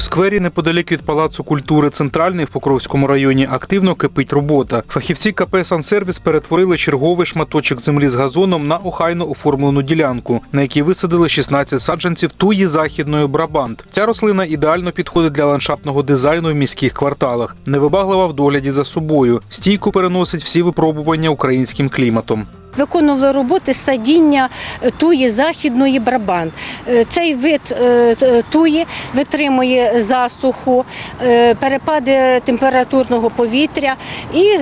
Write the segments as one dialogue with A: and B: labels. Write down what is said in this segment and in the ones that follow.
A: сквері неподалік від палацу культури Центральний в Покровському районі активно кипить робота. Фахівці КП «Сансервіс» перетворили черговий шматочок землі з газоном на охайно оформлену ділянку, на якій висадили 16 саджанців туї західної брабант. Ця рослина ідеально підходить для ландшафтного дизайну в міських кварталах, невибаглива в догляді за собою, стійко переносить всі випробування українським кліматом.
B: Виконували роботи садіння е, туї західної брабант. Е, Цей вид е, туї витримує засуху, перепади температурного повітря і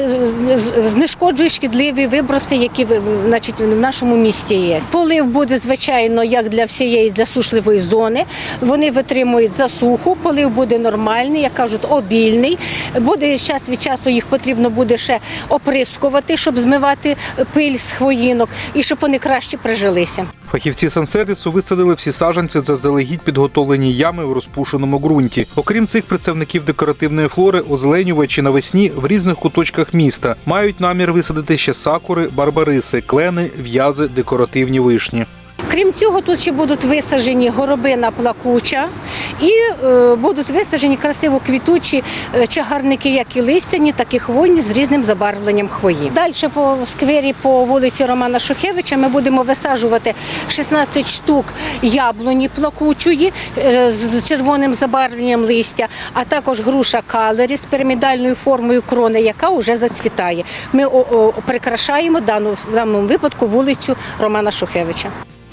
B: знешкоджує шкідливі виброси, які значить, в нашому місті є. Полив буде звичайно як для всієї засушливої зони. Вони витримують засуху, полив буде нормальний, як кажуть, обільний. Буде час від часу їх потрібно буде ще оприскувати, щоб змивати пиль з хвоїнок і щоб вони краще прижилися.
A: Фахівці сансервісу висадили всі саджанці заздалегідь підготовлені ями в розпушеному ґрунті. Окрім цих представників декоративної флори, озеленювачі навесні в різних куточках міста мають намір висадити ще сакури, барбариси, клени, в'язи, декоративні вишні.
B: Крім цього, тут ще будуть висаджені горобина плакуча і е, будуть висаджені красиво квітучі е, чагарники, як і листяні, так і хвойні з різним забарвленням хвої. Далі по сквері по вулиці Романа Шухевича ми будемо висаджувати 16 штук яблуні плакучої е, з червоним забарвленням листя, а також груша калері з пірамідальною формою крони, яка вже зацвітає. Ми прикрашаємо в даному випадку вулицю Романа Шухевича.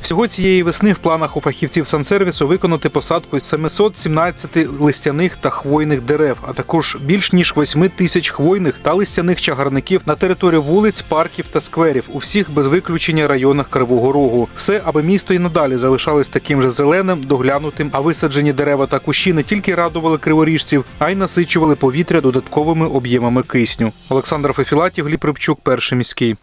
A: Всього цієї весни в планах у фахівців сансервісу виконати посадку 717 листяних та хвойних дерев, а також більш ніж 8 тисяч хвойних та листяних чагарників на території вулиць, парків та скверів у всіх без виключення районах Кривого Рогу. Все, аби місто і надалі залишалось таким же зеленим, доглянутим, а висаджені дерева та кущі не тільки радували криворіжців, а й насичували повітря додатковими об'ємами кисню. Олександр Фефілатів, Гліб Рибчук, перший міський.